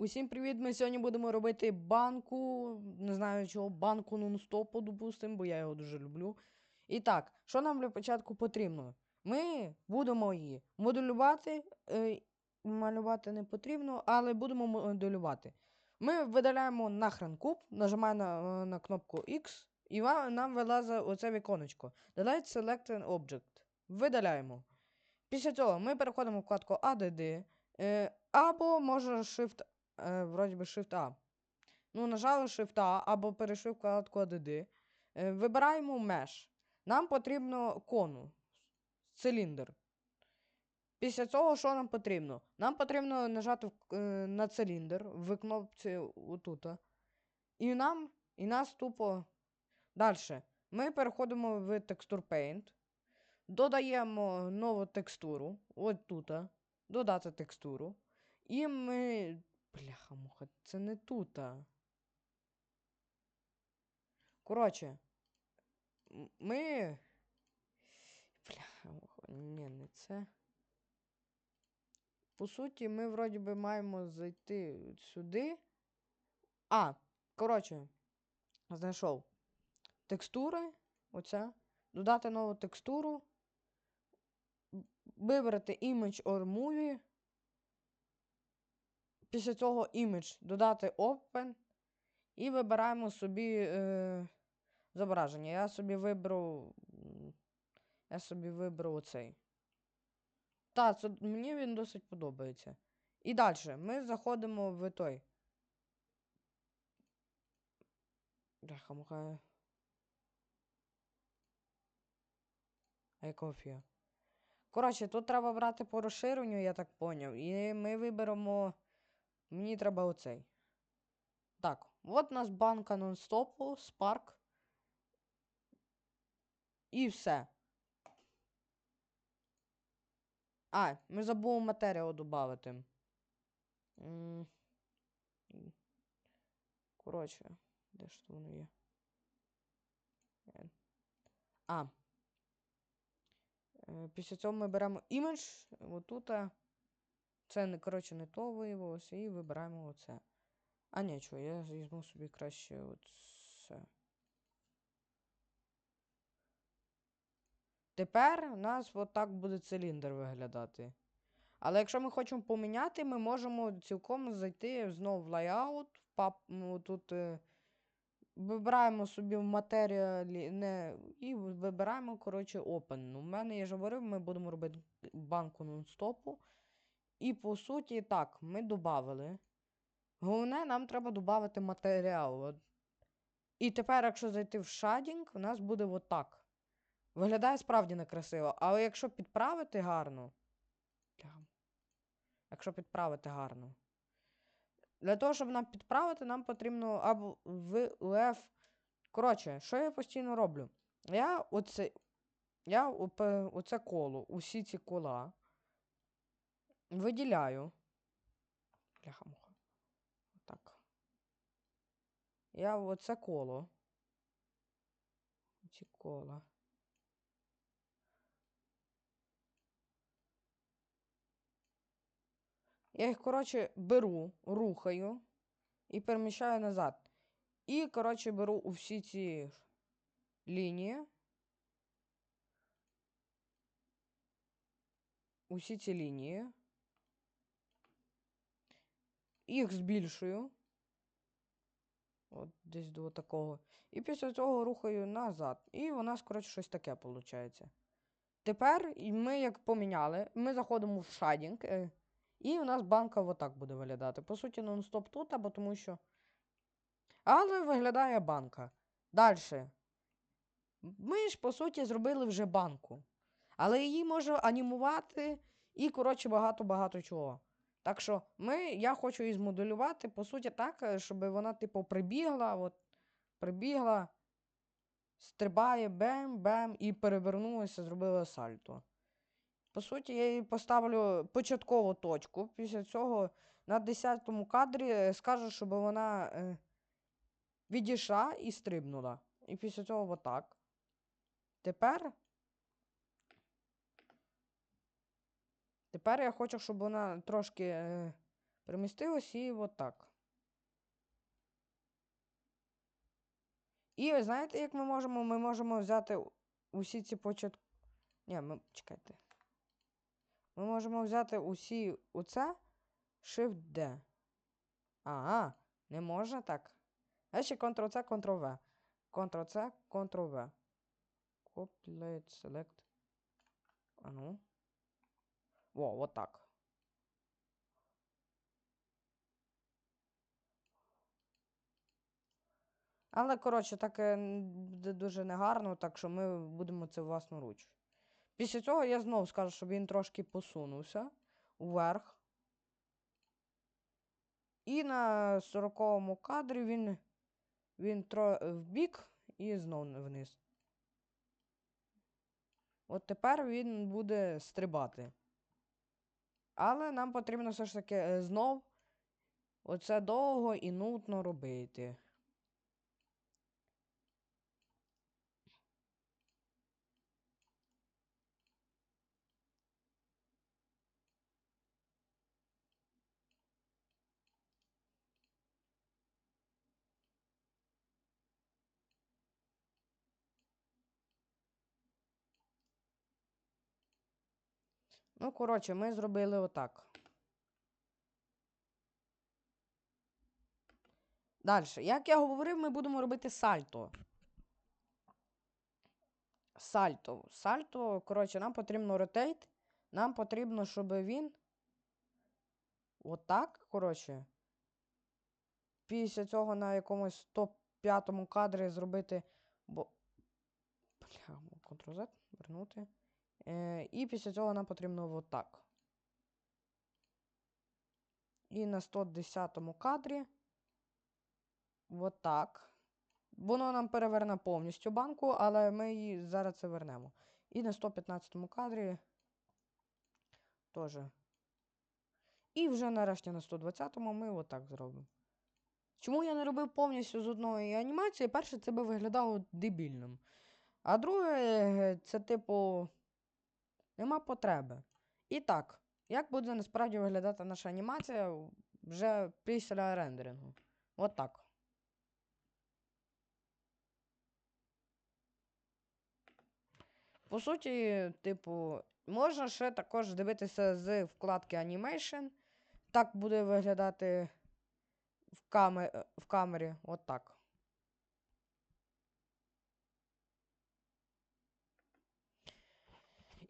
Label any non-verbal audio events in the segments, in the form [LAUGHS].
Усім привіт! Ми сьогодні будемо робити банку. Не знаю чого, банку нон-стопу, допустимо, бо я його дуже люблю. І так, що нам для початку потрібно? Ми будемо її моделювати. Е, малювати не потрібно, але будемо моделювати. Ми видаляємо нахрен куб, нажимаємо на, на кнопку X, і вам, нам вилазить оце віконечко. Delete Select an Object. Видаляємо. Після цього ми переходимо в вкладку ADD. Е, або може Shift, е, вроді би Shift A. Ну, нажали Shift A, або перейшли вкладку ADD. Е, вибираємо Mesh. Нам потрібно кону. Циліндр. Після цього, що нам потрібно? Нам потрібно нажати е, на циліндр в кнопці отут. І нам, і нас тупо. Далі. Ми переходимо в Texture Paint. Додаємо нову текстуру. От тут. Додати текстуру. І ми. Бляха муха, це не тут. Коротше. Ми. Бляха муха, ні, не це. По суті, ми вроді би маємо зайти сюди. А, коротше, знайшов. Текстури. Оця. Додати нову текстуру. Вибрати Image or Movie. Після цього Image додати Open. І вибираємо собі е, зображення. Я собі виберу. Я собі виберу оцей. Так, це, мені він досить подобається. І далі ми заходимо в той. Бляха, муха. А якого фіга? Коротше, тут треба брати по розширенню, я так поняв. І ми виберемо. Мені треба оцей. Так, от у нас банка нон-стопу, Spark. І все. А, ми забули матеріал додати. Коротше, де ж то воно є? Е. А. Е, Після цього ми беремо імідж, отут. Це не, коротше, не то виявилося, і вибираємо оце. А нічого, я візьму собі краще оце. Тепер у нас отак буде циліндр виглядати. Але якщо ми хочемо поміняти, ми можемо цілком зайти знову в layout, в пап, ну, тут е, вибираємо собі в матеріалі не, і вибираємо, коротше, open. Ну, У мене, я ж говорив, ми будемо робити банку нон-стопу. І по суті, так, ми додали. Головне, нам треба додати матеріал. І тепер, якщо зайти в шадінг, у нас буде отак. Виглядає справді некрасиво. Але якщо підправити гарно. Якщо підправити гарно. Для того, щоб нам підправити, нам потрібно або в UF. Коротше, що я постійно роблю? Я оце. Я оце коло, усі ці кола виділяю. Бляха-муха. Так. Я оце коло. Ці кола. Я їх, коротше, беру, рухаю і переміщаю назад. І, коротше, беру у всі ці лінії. Усі ці лінії. Їх збільшую. От десь до такого. І після цього рухаю назад. І у нас, коротше, щось таке виходить. Тепер ми як поміняли, ми заходимо в шадінг. е, і у нас банка отак буде виглядати. По суті, нон-стоп тут, або тому що. Але виглядає банка. Далі. Ми ж, по суті, зробили вже банку. Але її можна анімувати і, коротше, багато-багато чого. Так що ми, я хочу її змоделювати, по суті, так, е, щоб вона, типу, прибігла, от, прибігла, стрибає, бем-бем, і перевернулася, зробила сальто. По суті, я їй поставлю початкову точку. Після цього на 10-му кадрі е, скажу, щоб вона е, відійшла і стрибнула. І після цього отак. Тепер. Тепер я хочу, щоб вона трошки е, Перемісти осі отак. І ви знаєте, як ми можемо? Ми можемо взяти усі ці початки. Ні, ми чекайте. Ми можемо взяти усі оце Shift D. Ага, не можна так. А ще Ctrl-C, Ctrl-V. Ctrl-C, Ctrl-V. Copylate, select. А Во, вот так. Але, коротше, таке буде дуже негарно, так що ми будемо це власноруч. Після цього я знову скажу, щоб він трошки посунувся вверх. І на 40-му кадрі він, він тро в бік і знову вниз. От тепер він буде стрибати. Але нам потрібно все ж таки е, знов оце довго і нудно робити. Ну, коротше, ми зробили отак. Далі. Як я говорив, ми будемо робити сальто. Сальто. Сальто, коротше, нам потрібно ротейт. Нам потрібно, щоб він. Отак, коротше. Після цього на якомусь 105 кадрі зробити. Бо. Бля, Ctrl-Z, вернути. Е, і після цього нам потрібно отак. І на 110 кадрі. Отак. Воно нам переверне повністю банку, але ми її зараз це вернемо. І на 115 кадрі. Теж. І вже нарешті на 120-му ми отак зробимо. Чому я не робив повністю з одної анімації? Перше, це би виглядало дебільним. А друге, це типу. Нема потреби. І так, як буде насправді виглядати наша анімація вже після рендерингу? От так. По суті, типу, можна ще також дивитися з вкладки Animation. Так буде виглядати в, каме- в камері. От так.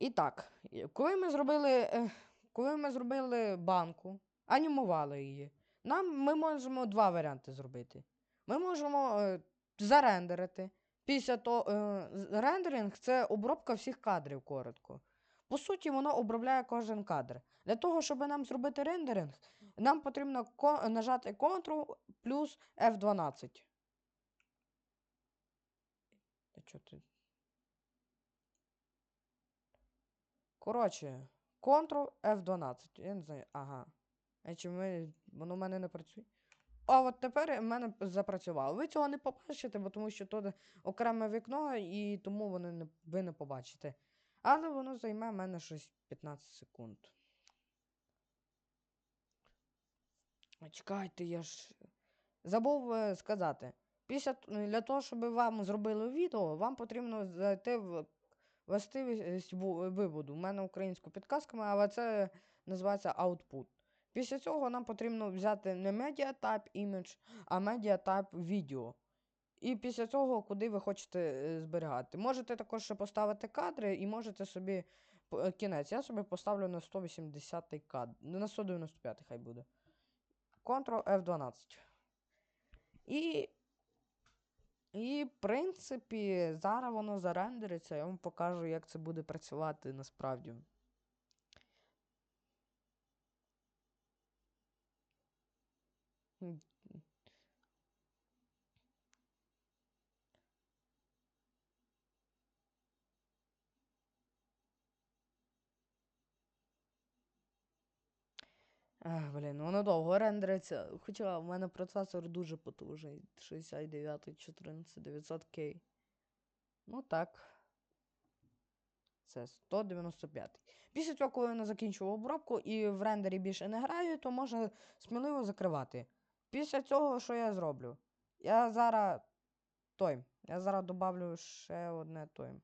І так, коли ми зробили, е, коли ми зробили банку, анімували її, нам ми можемо два варіанти зробити. Ми можемо е, зарендерити. Після того е, рендеринг це обробка всіх кадрів коротко. По суті, воно обробляє кожен кадр. Для того, щоб нам зробити рендеринг, нам потрібно ко- нажати Ctrl плюс F12. Та чо ти? Коротше, Ctrl F12. Я не знаю. Ага. А чи ми... воно в мене не працює? А от тепер в мене запрацювало. Ви цього не побачите, бо тому що тут окреме вікно, і тому вони не... ви не побачите. Але воно займе в мене щось 15 секунд. Чекайте, я ж забув е, сказати. Після для того, щоб вам зробили відео, вам потрібно зайти в властивість виводу. У мене українською підказками, але це називається output. Після цього нам потрібно взяти не Type Image, а Type Video. І після цього, куди ви хочете е, зберігати. Можете також ще поставити кадри і можете собі е, кінець. Я собі поставлю на 180 кадр. На 195 хай буде. Ctrl F12. І і, в принципі, зараз воно зарендериться, я вам покажу, як це буде працювати насправді. Ах, блін, воно довго рендериться. Хоча в мене процесор дуже потужний. 69 14900K. Ну так. Це 195. Після цього, коли вона закінчила обробку і в рендері більше не грає, то можна сміливо закривати. Після цього, що я зроблю? Я зараз той. Я зараз добавлю ще одне той.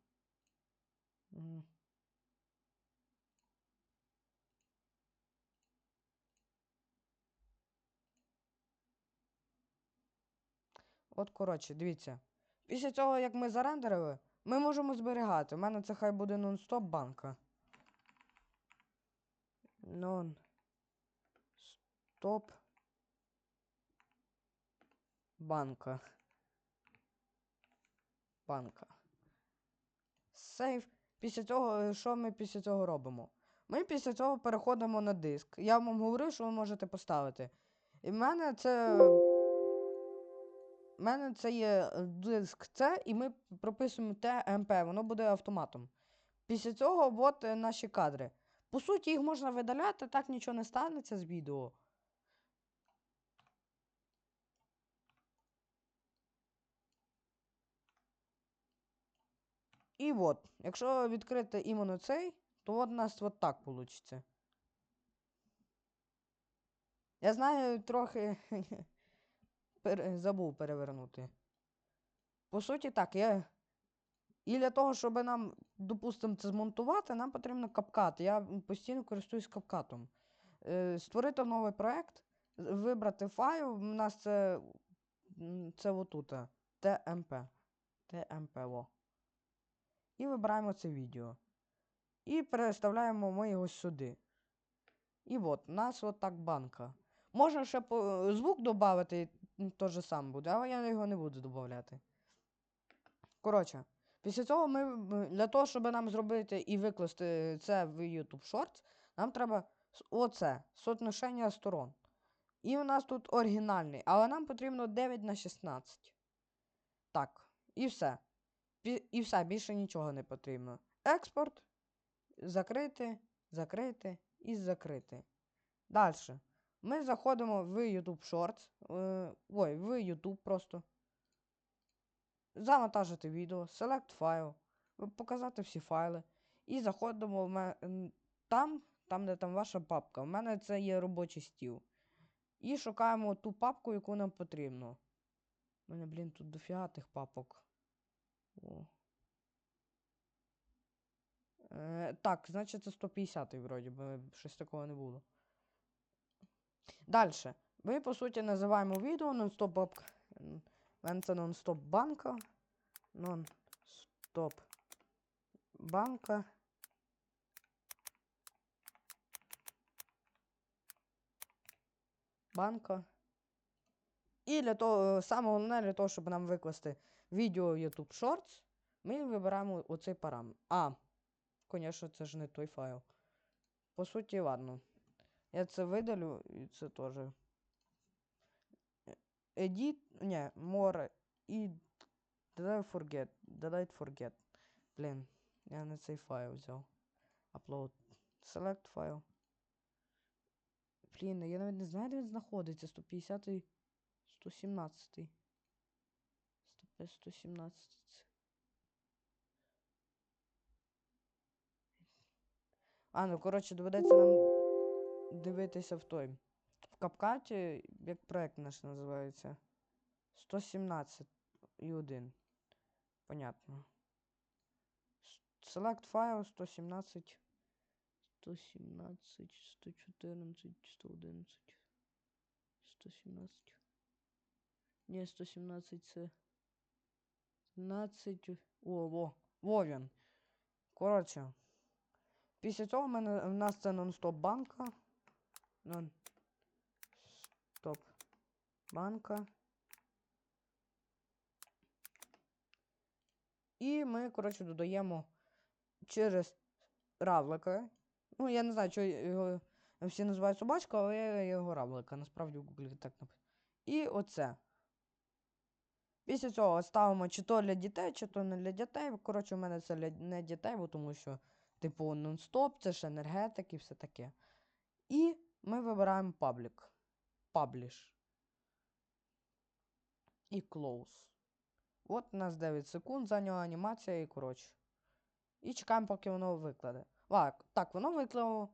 От, коротше, дивіться. Після цього, як ми зарендерили, ми можемо зберігати. У мене це хай буде нон-стоп банка. Нон-стоп банка. Банка. Сейф. Після цього, е, що ми після цього робимо? Ми після цього переходимо на диск. Я вам говорив, що ви можете поставити. І в мене це. У мене це є е, диск C, і ми прописуємо TMP, воно буде автоматом. Після цього от е, наші кадри. По суті, їх можна видаляти, так нічого не станеться з відео. І от, якщо відкрити іменно цей, то от у нас от так вийде. Я знаю, трохи [LAUGHS] пере- забув перевернути. По суті, так, я. І для того, щоб нам, допустимо, це змонтувати, нам потрібно капкат. Я постійно користуюсь капкатом. Е, створити новий проект, вибрати файл. У нас це. Це отут. TMP, во. І вибираємо це відео. І переставляємо ми його сюди. І от, у нас от так банка. Можна ще по... звук додати, то же саме буде, але я його не буду додати. Коротше, після цього ми для того, щоб нам зробити і викласти це в YouTube Shorts, нам треба оце соотношення сторон. І у нас тут оригінальний, але нам потрібно 9 на 16. Так, і все. І все, більше нічого не потрібно. Експорт, закрити, закрити і закрити. Далі. Ми заходимо в YouTube Shorts. е, ой, в YouTube просто. Завантажити відео, Select файл, показати всі файли. І заходимо в там, там, де там ваша папка. У мене це є робочий стіл. І шукаємо ту папку, яку нам потрібно. У мене, блін, тут дофіга тих папок. О. Е, так, значить це 150-й, вроді, бо щось такого не було. Далі. Ми, по суті, називаємо відео нон-стоп це нон-стоп банка. Нон-стоп банка. Банка. І для того, саме головне, для того, щоб нам викласти відео в YouTube Shorts, ми вибираємо оцей параметр. А, звісно, це ж не той файл. По суті, ладно. Я це видалю, і це теж. Edit, не, more і delete forget, delete forget. Блін, я не цей файл взяв. Upload. Select файл. Блін, я навіть не знаю, де він знаходиться. 150 117 105, 117 це. А, ну коротше, доведеться нам дивитися в той. В капкаті, як проект наш називається. 117 і 1. Понятно. Select файл 117. 117, 114, 111. 117. Ні, 117 це. 17. О, во, во він. Коротше. Після цього в мене в нас це нон-стоп банка. Нон-стоп банка. І ми, коротше, додаємо через равлика. Ну, я не знаю, що його всі називають собачка, але я його равлика. Насправді в Google так написано. І оце. Після цього ставимо чи то для дітей, чи то не для дітей. Коротше, у мене це для не дітей, бо тому що, типу, нон-стоп, це ж енергетик і все таке. І ми вибираємо паблік. Publish. І close. От у нас 9 секунд зайняла анімація і коротше. І чекаємо, поки воно викладе. Так, так, воно виклало.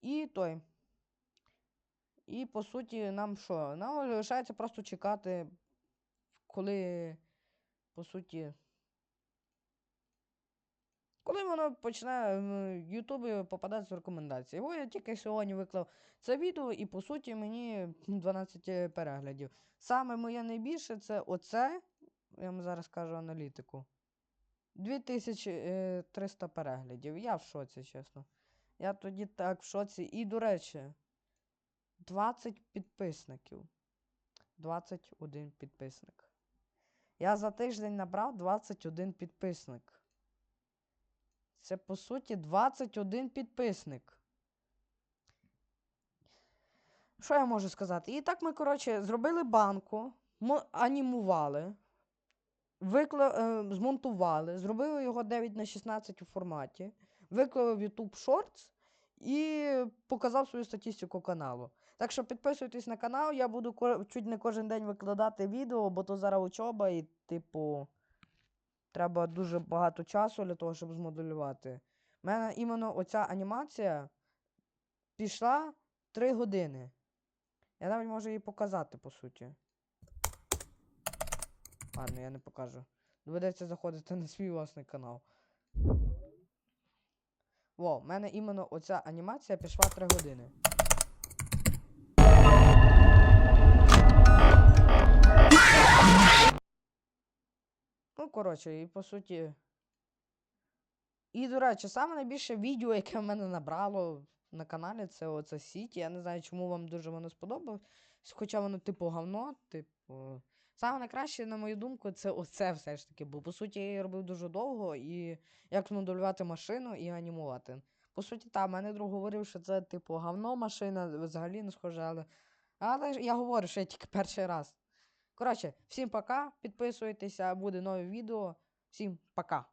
І той. І по суті, нам що? Нам лишається просто чекати, коли, по суті. Коли воно почне Ютубі попадати в рекомендації. Бо я тільки сьогодні виклав це відео, і по суті мені 12 переглядів. Саме моє найбільше це оце. Я вам зараз скажу аналітику. 2300 переглядів. Я в шоці, чесно. Я тоді так в шоці. І, до речі, 20 підписників. 21 підписник. Я за тиждень набрав 21 підписник. Це по суті 21 підписник. Що я можу сказати? І так ми, коротше, зробили банку, анімували, викла... е, змонтували, зробили його 9 на 16 у форматі, виклав в YouTube Shorts і показав свою статистику каналу. Так що підписуйтесь на канал, я буду чуть не кожен день викладати відео, бо то зараз учоба і, типу, треба дуже багато часу для того, щоб змоделювати. У мене іменно оця анімація пішла 3 години. Я навіть можу її показати, по суті. Ладно, я не покажу. Доведеться заходити на свій власний канал. Во, в мене іменно оця анімація пішла 3 години. Коротше, і по суті. І, до речі, саме найбільше відео, яке в мене набрало на каналі, це оце Сіті. Я не знаю, чому вам дуже воно сподобалось. Хоча воно, типу, говно, типу. Саме найкраще, на мою думку, це оце все ж таки. Бо по суті я її робив дуже довго і як моделювати машину і анімувати. По суті, та, мене друг говорив, що це, типу, говно машина, взагалі не схоже, але. Але я говорю, що я тільки перший раз. Коротше, всім пока, підписуйтеся, буде нове відео. Всім пока.